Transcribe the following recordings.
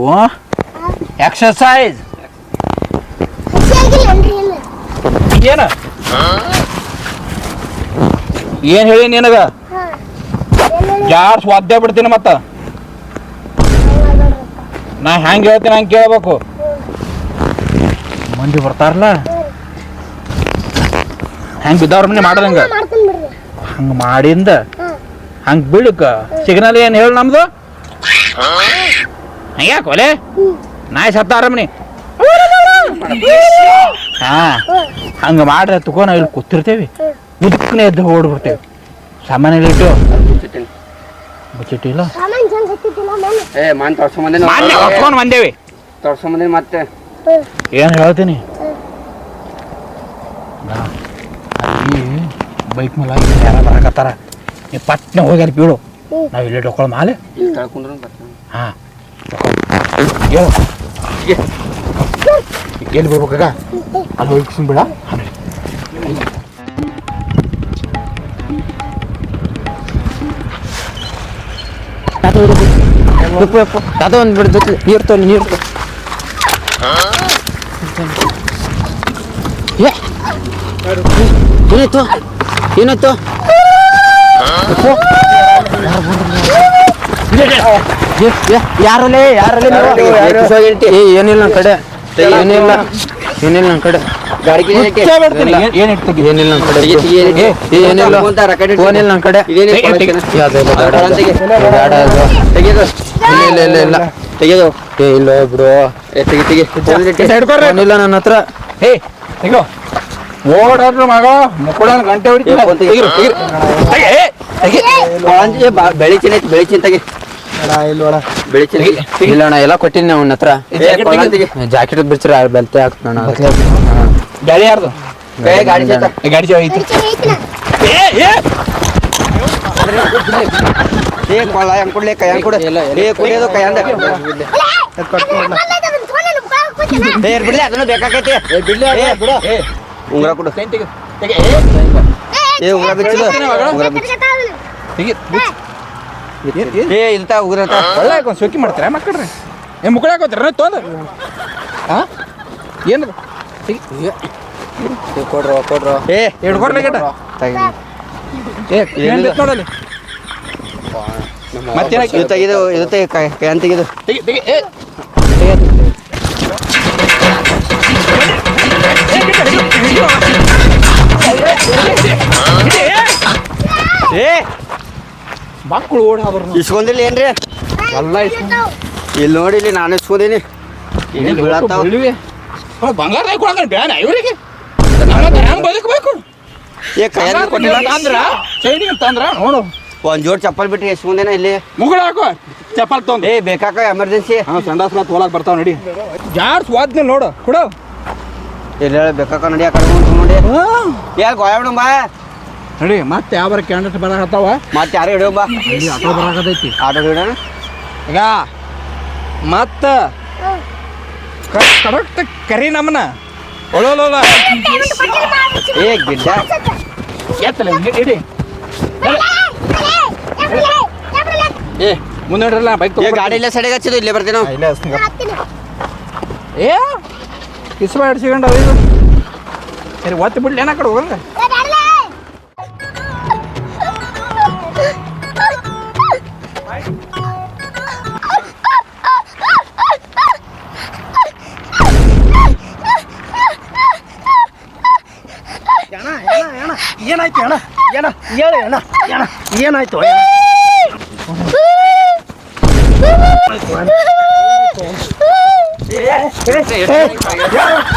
ಓ? ಇಲ್ಲ ಏನ? ಏನ್ ಹೇಳಿ ನಿನಗ? ಯಾರು ಸ್ವಾಧ್ಯ ಬಿಡ್ತೀನಿ ಮತ್ತ? ನಾ ಹೆಂಗ್ ಹೇಳ್ತೀನಿ ಹಂಗೆ ಕೇಳ್ಬೇಕು. ಮಂದಿ ಬರ್ತಾರಲ್ಲ? ಹೆಂಗೆ ಬಿದ್ದವ್ರ ಮನೆ ಮಾಡೋದಂಗ ಹಂಗ? ಮಾಡಿಂದ? ಹಂಗ ಬೀಳಕ ಸಿಗ್ನಲ್ ಏನ್ ಹೇಳಿ ನಮ್ದು? ಹಂಗ್ಯಾಕ ಒಲೆ? ನಾಯಿ ಸತ್ತ ಆರಾಮನಿ ಹಾ ಹಂಗ ಮಾಡ್ರೆ ತಗೋ ನಾವು ಇಲ್ಲಿ ಕೂತಿರ್ತೇವಿ. ಮುದುಕನೆ ಎದ್ದು ಓಡ್ಬಿಡ್ತೇವಿ. ಸಾಮಾನ್ಯ ಇಟ್ಟು. ಹತ್ತಿದ್ದಿಲ್ಲ ಮೇಲೆ ಏ ಮಾನ್ ತೋರ್ಸ್ಕೊಂಬಂದೆ ಮಾನ್ಯ ಹೊತ್ಕೊಂಡ್ ಬಂದೇವಿ. ತೋರ್ಸ್ಕೊಂಬಂದೆ ಮತ್ತೆ. ಏನು ಹೇಳ್ತೀನಿ? ಅಲ್ಲಿ ಬೈಕ್ ಮೇಲೆ ಯಾರ ಬರಕತ್ತಾರ. ನೀ ಪಟ್ನೆ ಹೋಗ್ಯಾರ ಬೀಳು. ನಾವು ನಾವ್ ಇಲ್ಲೇ ಡೊಕ್ಕೊಳ ಮಾಲೆ ಹಾ. ಹೇಳು ಎಲ್ಲಿ ಬರ್ಬೇಕಾಗ? ಅಲ್ಲಿ ಹೋಗಿ ಸುಮ್ಬಿಡ ಅದು ಒಂದು ಬಿಡ್ದು ನೀರು ತೋ ನೀರು ತೋ ಏನಾಯ್ತು? ಏನಾಯ್ತು? ಯಾರಲ್ಲೇ ಯಾರಲ್ಲೇ ಏ ಏನಿಲ್ಲ ನನ್ನ ಕಡೆ. ಏನಿಲ್ಲ. ಏನಿಲ್ಲ ನನ್ನ ಕಡೆ. ಏನಿಲ್ಲ. ನನ್ನ ಕಡೆ. ಏ, ಏನಿಲ್ಲ. ಫೋನ್ ಇಲ್ಲ ನನ್ನ ಕಡೆ. ಇಲ್ಲ. ಇಲ್ಲ ಇಲ್ಲ ತೆಗೆದು. ಏ ಇಲ್ಲ ಬಿಡು ಏ ತೆಗಿ ತೆಗಿ. ಇಲ್ಲ ನನ್ನ ಹತ್ರ. ಹೇ ತೆಗೋ. ಓಡಾಡ್ರು ಮಗ ಮುಕ್ಕಳ ಗಂಟೆ ಹೊಡಿತೀನಿ. ಏ, ಫೋನ್ ತೆಗಿ. ಇಲ್ಲ ಅಣ್ಣ ಎಲ್ಲ ಕೊಟ್ಟಿನಿ ಅವನ ಹತ್ರ. ಜಾಕೆಟ್ ಬಿಡ್ಸ್ರಿ ಬೆಲ್ತೆ ಹಾಕ್ತಣ ಗಾಡಿ ಯಾರ್ದು? ಗಾಡಿ ಗಾಡಿ ಏ ಏ ಏ. ಕೊಳ ಹೆಂಗ್ ಕೊಡ್ಲಿ ಕೈ ಹೆಂಗ್ ಕೊಡು. ಏ ಕುಡಿಯೋದು ಕೈ ಅಂದ ಬಿಡ್ಲಿ ಅದನ್ನು ಬೇಕಾಕೈತಿ. ಬಿಡ್ಲಿ ಬಿಡು. ಏ. ಉಂಗ್ರ ಕೊಡು. ಏ ಏ ಉಂಗ್ರ ಬಿಚ್ಚಿದು ಉಂಗ್ರ ಬಿಚ್ಚು. ತೆಗಿ ಏ ಇಂತ ಉಂಗ್ರ ಅಂತ. ಒಳ್ಳೆ ಒಂದು ಸೋಕಿ ಮಾಡ್ತೀರಾ? ಮಕ್ಕಳ್ರಿ ಏ ಮುಕ್ಕಳ ಹಾಕೋತೀರ ತೊಂದ್ರೆ. ಹಾ ಏನು? ತೆಗಿ ಕೊಡ್ರೋ ಕೊಡ್ರೋ. ಏ ಹಿಡ್ಕೊರ್ಲಿ ಗಿಡ ಏ ಏನ್ ನೋಡಲ್ಲಿ? ಮತ್ತೇನಾಯ್ತು? ಇದು ತೆಗಿದು ಇದು ತೆಗಿ ಕೈ ಕೈ ಅಂತ ತೆಗಿದು. ತೆಗಿ ತೆಗಿ ಏ. ಏ. ಮಕ್ಕಳು ಓಡಾದ್ರು ಇಸ್ಕೊಂಡಿಲ್ಲ ಏನ್ರಿ? ಎಲ್ಲ ಇಲ್ಲಿ ನೋಡಿ ಇಲ್ಲಿ ನಾನು ಇಸ್ಕೊಂಡೀನಿ ಇಲ್ಲಿ ಬೀಳತ್ತಾವ. ಬಂಗಾರ ಕೊಡಂಗ ಬ್ಯಾನ ಇವರಿಗೆ? ಹೆಂಗ್ ಬದುಕಬೇಕು. ಏ ಕೈಯಲ್ಲಿ ಕೊಟ್ಟಿಲ್ಲ. ಅಂದ್ರ ಚೈನಿ ಅಂತ ಅಂದ್ರ ನೋಡು. ಒಂದ್ ಜೋಡ್ ಚಪ್ಪಲ್ ಬಿಟ್ಟು ಇಸ್ಕೊಂಡೇನ ಇಲ್ಲಿ. ಮುಗುಳ ಹಾಕು. ಚಪ್ಪಲ್ ತೊಂದ್. ಏ ಬೇಕಾಕ ಎಮರ್ಜೆನ್ಸಿ. ಹಾ ಸಂಡಾಸ್ ಹೋಲಾಕ್ ಬರ್ತಾವ ನಡಿ. ಜಾಡ್ಸ್ ಸ್ವಾದ್ನ ನೋಡು ಕೊಡು. ಇಲ್ಲ ಬೇಕಾಕ ನಡಿ ಆ ಕಡೆ ನೋಡಿ ಯಾಕೆ ಗೋಯಬಿಡ ಬಾ. ನಡಿ ಮತ್ತೆ ಯಾವ ಕ್ಯಾಂಡಿಡೇಟ್ ಬರಕತ್ತಾವ ಮತ್ತೆ ಯಾರು ಹಿಡಿಯೋ ಬಾ. ಇಲ್ಲಿ ಆಟೋ ಬರಾಕತೈತಿ ಆಟೋ ಹಿಡಿಯೋಣ. ಈಗ ಮತ್ತ ಕರೆಕ್ಟ್ ಕರಿ ನಮ್ಮನ ಒಳೋಲ ಏ ಗಿಡ್ಡ. ಎತ್ತಲ್ಲ ಇಡಿ, ಏ ಮುಂದೆ ನೋಡ್ರಲ್ಲ ಬೈಕ್ ಏ ಗಾಡಿ ಇಲ್ಲೇ ಸಡೆಗೆ ಹಚ್ಚಿದ್ದು ಇಲ್ಲೇ ಬರ್ತೀವಿ ನಾವು. ಇಲ್ಲೇ. ಏ ಕಿಸ್ ಮಾಡಿಸ್ಕೊಂಡು ಇದು ಸರಿ ಒತ್ತು ಬಿಡ್ಲಿ ಏನ ಕಡೆ ಹೋಗಂಗ? ಹೇಳಿ ಅಣ್ಣ ಅಣ್ಣ ಏನಾಯ್ತು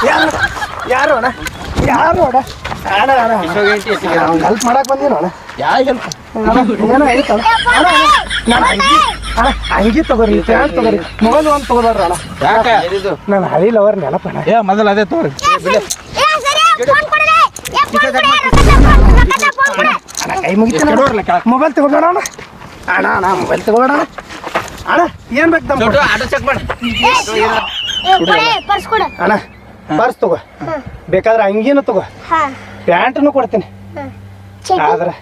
ಯಾರು ಯಾರು ಅಣ್ಣ ಯಾರು ಅಣ್ಣ ಅಣ್ಣ ಅಣ್ಣ ಹೆಲ್ಪ್ ಮಾಡಕ್ ಬಂದೀನ ಅಣ್ಣ ಯಾ ಹೆಲ್ಪ್ ಅಣ್ಣ, ಏನೋ? ಆಯ್ತು ಅಣ್ಣ ಅಣ್ಣ, ಅಣ್ಣ, ನಾನು ಅಂಗಿ ಅಣ್ಣ ಅಂಗಿ ತಗೋರಿ. ಪ್ಯಾಂಟ್ ತಗೋರಿ ಮೊಬೈಲ್ ಒಂದು ತಗೋದಾರ ಅಣ್ಣ ಯಾಕ ನಾನು ಹಳಿ ಲವರ್ ನೆನಪಣ್ಣ ಏ ಮೊದಲ ಅದೇ ತಗೋರಿ ಅಣ್ಣ ಕೈ ಮುಗಿತ ಮೊಬೈಲ್ ತಗೋಬೇಡ ಅಣ್ಣ ಅಣ್ಣ ಅಣ್ಣ ಮೊಬೈಲ್ ತಗೋಬೇಡ ಅಣ್ಣ ಅಣ್ಣ ಏನ್ ಬೇಕು ಆಟೋ ಚೆಕ್ ಮಾಡಿ. ಪರ್ಸ್ ಕೊಡು. ಅಣ್ಣ ಪರ್ಸ್ ತಗೋ. ಬೇಕಾದ್ರೆ ಅಂಗಿನೂ ತಗೋ. ಹಾ. ಪ್ಯಾಂಟ್ನು ಕೊಡ್ತೀನಿ. ಆದ್ರೆ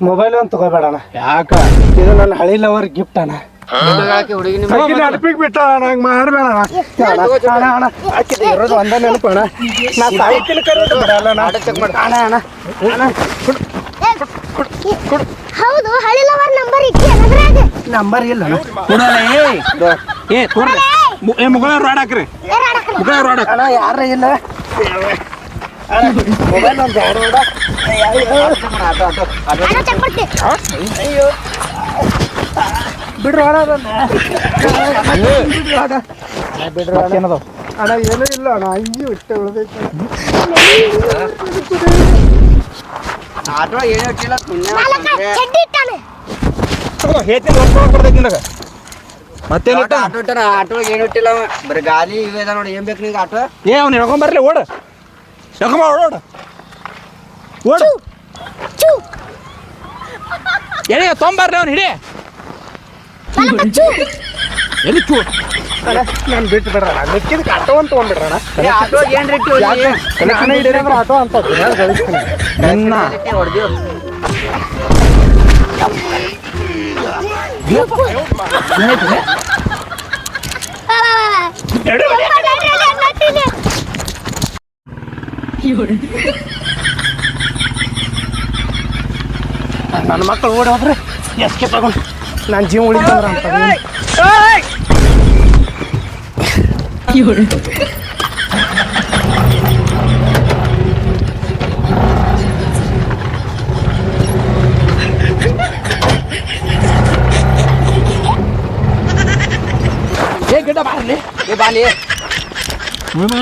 ಮೊಬೈಲ್ ಒಂದು ತಗೋಬೇಡ ಅಣ್ಣ ಯಾಕ? ಇದು ನನ್ನ ಹಳಿ ಲವರ್ ಗಿಫ್ಟ್ ಅಣ್ಣ. ನೆನಪಿಗೆ ಬಿಟ್ಟ ನಂಗೆ ಮಾಡಬೇಡ ಅಣ್ಣ. ಅಣ್ಣ ಅಣ್ಣ ಆಕಿದ ಇರೋದು ಒಂದ ನೆನಪು ಅಣ್ಣ. ನಾ ಸಾಯ್ತೀನಿ ಕರೆಯೋದು ಬಿಡಲ್ಲ ಅಣ್ಣ. ಅಣ್ಣ ಅಣ್ಣ ಹೌದು ಹಳಿ ಲವರ್ ನಂಬರ್ ಅದ್ರಾಗ ನಂಬರ್ ಇಲ್ಲ. ಕೊಡಲ್ಲ ಏ ಏ ಏ ಮುಗಳ ರೋಡ್ ಹಾಕ್ರಿ. ಮುಗಳ ರೋಡ್ ಅಣ್ಣ ಯಾರ ಇಲ್ಲ? ಮೊಬೈಲ್ ಒಂದು ಮಾಡ್ತಿ ಬಿಡ್ರಿ ಅಣ್ಣ. ಬಿಡ್ರಿ ಅಣ್ಣ. ಬಿಡ್ರಿ ಅಣ್ಣ. ಏನೂ ಇಲ್ಲ ಅಣ್ಣ. ಅಂಗಿ ಇಟ್ಟ ಉಳ್ದೈತೆ. ಆಟೋ ಏನು ಇಟ್ಟಿಲ್ಲ ನಾಲ್ಕ ಚಡ್ಡಿ ಇಟ್ಟಾನೆ. ಹೇಳ್ತೀನಿ ನಿನಗ. ಮತ್ತೇನಿಟ್ಟ ಆಟೋ ಇಟ್ಟಾನ? ಆಟೋ ಏನು ಇಟ್ಟಿಲ್ಲ ಅವ. ಬರೀ ಗಾಲಿ ಇವೆ ಅದ ನೋಡಿ ಏನ್ ಬೇಕು ನಿಂಗೆ ಆಟೋ? ಏ ಅವ್ನು ಹೇಳ್ಕೊಂಡ್ ಬರ್ಲಿ ಓಡ. ಓಡು ಓಡು ಓಡ. ಓಡ. ಚೂ ಎಲ್ಲಿ ತೊಂಬರ್ಲಿ ಅವ್ನು ಹಿಡಿ. ಮಲಕ ಚೂ. ಎಲ್ಲಿ ಚೂ. ನಾನು ಬಿಟ್ಟು ಬಿಡ್ರಣ ಮಿಕ್ಕಿದ ಆಟೋ ಅಂತ ತೊಗೊಂಡ್ಬಿಡ್ರಣ ಆಟೋ ಏನ್ರಿ ಹಿಡಿದ್ರೆ ಆಟೋ ಅಂತ. ಗಳಿಸ್ತೀನಿ ನನ್ನ ನನ್ನ ಮಕ್ಕಳು ಓಡಿ ಹೋದ್ರೆ ಎಸ್ಕೆ ತಗೊಂಡು ನಾನು ಜೀವ ಉಳಿತಂದ್ರ ಅಂತ.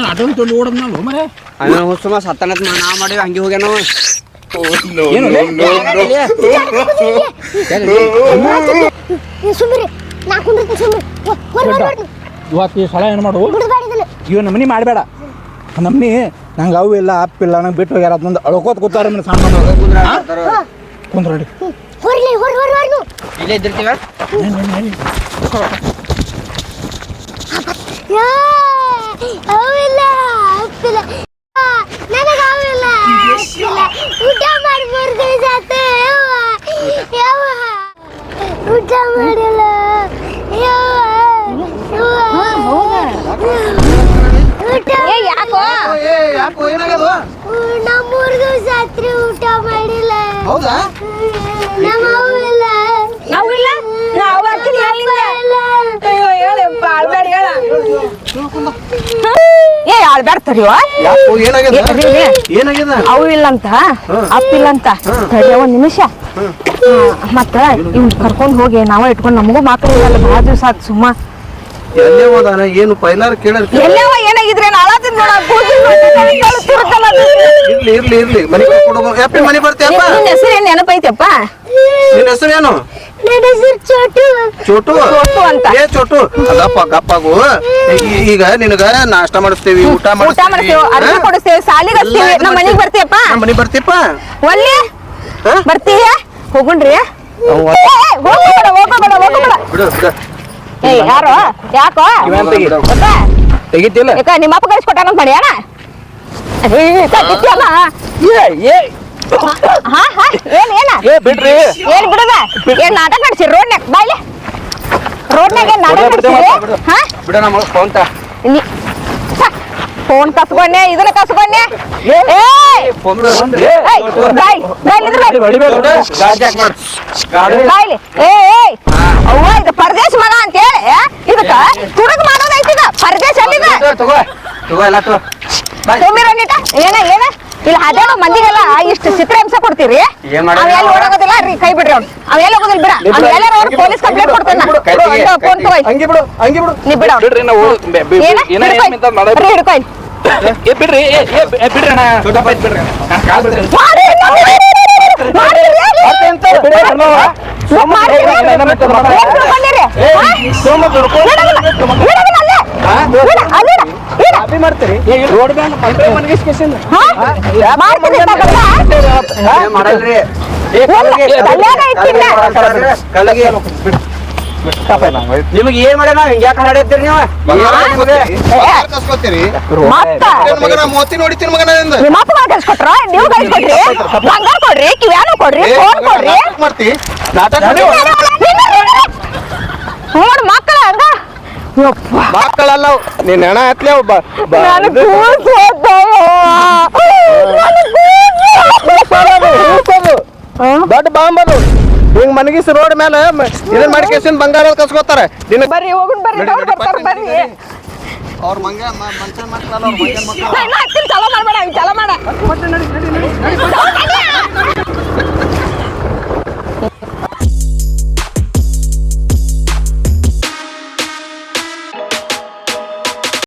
ಆಟೋನ್ ತೊಂದು ಓಡದ್ ನಾವು ಮರೆ. ಅವನ ಹುಸುಮ ಸತ್ತನತ್ ನಾ ಮಾಡಿವಿ ಹಂಗೆ ಹೋಗ್ಯಾನ ಇವತ್ತು ಈ ಸಲ ಏನು ಮಾಡು? ಇವ್ ನಮ್ಮನಿ ಮಾಡಬೇಡ. ನಮ್ಮನಿ ನಂಗೆ ಅವು ಇಲ್ಲ ಅಪ್ಪ ಇಲ್ಲ ನಂಗೆ ಬಿಟ್ಟು ಹೋಗ್ಯಾರ ಅದೊಂದು ಅಳ್ಕೋತ ಕೂತಾರ ನನ್ನ ಸಣ್ಣ ಮಗಳು ಕುಂದ್ರ ನೋಡಿ ಹೊರ್ಲಿ ಹೊರ ಹೊರ ಹೊರ ನೀವು. ಇಲ್ಲೇ ಇದ್ದಿರ್ತೀವ ಯಾ, ಅವಿಲ್ಲ ಅಪ್ಪಿಲ್ಲ ಆ, ನನಗೆ ಅವಿಲ್ಲ ಅಪ್ಪಿಲ್ಲ ಊಟ ಮಾಡಿ ಆತು ಯವ್ವ, ಯವ್ವ. ಊಟ ಮಾಡಿಲ್ಲ. ಯಾಕೋ? ನಾ ಮೂರು ದಿವಸ ಆತ್ರಿ ಊಟ ಮಾಡಿಲ್ಲ. ಹೌದಾ? ನಮ್ಮ ಅವಿಲ್ಲ ನಾವಿಲ್ಲ ನಾವು ಬರ್ತೀನಿ ಅಲ್ಲಿಂದ ಅಯ್ಯೋ ಹೇಳಪ್ಪ ಅಳ್ಬೇಡ ಹೇಳ ಏ ಅಳ್ಬೇಡ ತಡಿಯೋ ಏನಾಗ್ಯದ ಏನಾಗ್ಯದ? ಅವು ಇಲ್ಲಂತ? ಅಪ್ಪಿಲ್ಲಂತ ತಡಿಯ ಒಂದ್ ನಿಮಿಷ. ಮತ್ತ ಇವ್ ಕರ್ಕೊಂಡ್ ಹೋಗಿ ನಾವ ಇಟ್ಕೊಂಡ್ ನಮಗೂ ಮಕ್ಳು ಇಲ್ಲ ಭಾಳ ದಿವ್ಸ ಆತ್ ಸುಮ್ಮ. ಎಲ್ಲೇ ಹೋದಾನ ಏನು ಪೈಲಾರ ಕೇಳರ್ ಎಲ್ಲವ ಏನಾಗಿದ್ರೆ ಅಳತಿದ್ ನೋಡ ಇರ್ಲಿ ಇರ್ಲಿ ಇರ್ಲಿ. ಮನೆ ಕೊಡೋದು ಯಾಕೆ ಮನೆ ಬರ್ತೀಯಪ್ಪ ನಿನ್ನ ಹೆಸರು ಏನ್ ನೆನಪೈತಪ್ಪ? ನಿನ್ನ ಹೆಸರು ಏನು? ನನ್ನ ಹೆಸರು ಚೋಟು. ಚೋಟು? ಚೋಟು ಅಂತ. ಏ ಚೋಟು. ಅದಪ್ಪ ಗಪ್ಪಗು ಈಗ ನಿನಗ ನಾಷ್ಟ ಮಾಡಿಸ್ತೇವಿ ಊಟ ಊಟ ಮಾಡ್ತೇವೆ ಅರ್ಧ ಕೊಡಿಸ್ತೇವೆ ಸಾಲಿಗೆ ಹಚ್ತೇವೆ. ನಮ್ಮ ಮನೆಗ್ ಬರ್ತೀಯಪ್ಪ? ನಮ್ಮ ಮನೆ ಬರ್ತೀಪ್ಪ ಒಲ್ಲಿ? ಬರ್ತೀಯ? ಹೋಗುಣ್ರಿ ಹೋಗ್ಬೇಡ ಹೋಗ್ಬೇಡ ಹೋಗ್ಬೇಡ. ಬಿಡು ಬಿಡು. ಏ ಯಾರು? ಯಾಕೋ? ಇವ್ಯಾನ್ ತೆಗಿ. ಗೊತ್ತಾ? ತೆಗಿತಿಲ್ಲ? ಯಾಕ ನಿಮ್ಮ ಅಪ್ಪ ಕಳಿಸ್ಕೊಟ್ಟಾನ ಮಾಡಿ ಏ ಹಾ ಹಾ ಏನ್ ಏನ? ಏ ಬಿಡ್ರಿ. ಏನ್ ಬಿಡದ ಏನ್ ನಾಟಕ ನಡ್ಸಿರಿ ರೋಡ್ನ್ಯಾಗ ಬಾಯ್ಲೆ. ರೋಡ್ನ್ಯಾಗ ಏನ್ ನಾಟಕ ಬಿಡು, ಬಿಡು, ನಡ್ಸಿರಿ ಬಿಡು. ಹಾ? ಬಿಡ ನಮ್ಮ ಫೋನ್ ತಾ. ಫೋನ್ ಕಸ್ಕೊಂಡೆ ಇದನ್ನ ಕಸ್ಕೊಂಡೆ. ಏಯ್! ಫೋನ್ ಏಯ್ ಬಾಯ್. ಬಾಯ್ಲಿ. ಏ ಅವ್ವ ಇದು ಪರದೇಶ ಮಗ ಅಂತ ಹೇಳಿ. ಇದಕ್ಕ ತುಡುಗ್ ಮಾಡೋದೈತಿ ಇದು. ಪರದೇಶ ಅಲ್ಲಿದ ತಗೋ ತಗೋ ಎಲ್ಲ ತಗೋ. ಸುಮ್ಮಿರೋ ನೀಟ ಏನ ಏನ. ಇಲ್ಲಿ ಅದೇ ಮಂದಿಗೆಲ್ಲ ಇಷ್ಟು ಚಿತ್ರಹಿಂಸೆ ಕೊಡ್ತೀರಿ? ಏನ್ ಮಾಡೋದು? ಅವ್ ಓಡೋಗೋದಿಲ್ಲ ರೀ ಕೈ ಬಿಡ್ರಿ ಅವ್ನು ಅವ್ ಎಲ್ಲಿ ಹೋಗೋದಿಲ್ಲ ಬಿಡ. ಅವೆಲ್ಲ ಎಲ್ಲಾರ ಅವ್ರು ಪೊಲೀಸ್ ಕಂಪ್ಲೇಂಟ್ ಕೊಡ್ತಾನ. ಫೋನ್ ಬಿಡು ಹಂಗೆ ಬಿಡು ನೀ ಬಿಡ. ಬಿಡ್ರಿ ನಾವು ಏನ? ಬಿಡ್ರಿ ಏ ಏ ಬಿ- ಬಿಡ್ರಿ ಅಣ್ಣ. ದೊಡ್ಡಪ್ಪ ಆಯ್ತು ಬಿಡ್ರಿ ಕಾಲ್ ಬಿಡ್ರಿ. ಮಾಡ್ತೀರಿ. Road bank? ಏನ್ ಮಾಡಲ್ರಿ. ನಿಮಗೆ ಮಾಡ್ಯಾನ? ಹಿಂಗ್ ಯಾಕೆ ಹರಡಿರ್ತೀರಿ ನೀವು? ಮತ್ತ? ಮೋತಿ ನೋಡಿತೀನಿ ಮಗನ ನಿಮ್ಮ ಅಪ್ಪ ಕಳ್ಸ್ಕೊಟ್ರ ನೀವು ಬಂಗಾರ ಕೊಡ್ರಿ? ಕಿವ್ಯಾನು ಕೊಡ್ರಿ ಫೋನ್ ಕೊಡ್ರಿ? ಮಾಡ್ತಿ? ನಾಟಕ. ನೋಡ್ ಮಕ್ಕಳ ಹಂಗ ಮಕ್ಕಳಲ್ಲ. ನಿನ್ ಹೆಣ ಹತ್ಲೆ. ದೊಡ್ಡ ಬಾಂಬದು. ಹಿಂಗ್ ಮನಗಿಸ ರೋಡ್ ಮೇಲೆ ಇದನ್ ಮಾಡಿ ಕೇಸಿನ ಬಂಗಾರ ಕಸ್ಕೋತಾರೆ. ಬರ್ರಿ ಹೋಗು ಬರ್ರಿ ಬರ್ರಿ. ಅವ್ರ ಮಂಗ ಮನುಷ್ಯನ ಮಕ್ಕಳಲ್ಲ ಅವ್ರ ಮಂಗನ ಮಕ್ಕಳು ಚಲೋ ಮಾಡಬೇಡ ಚಲೋ ಮಾಡ.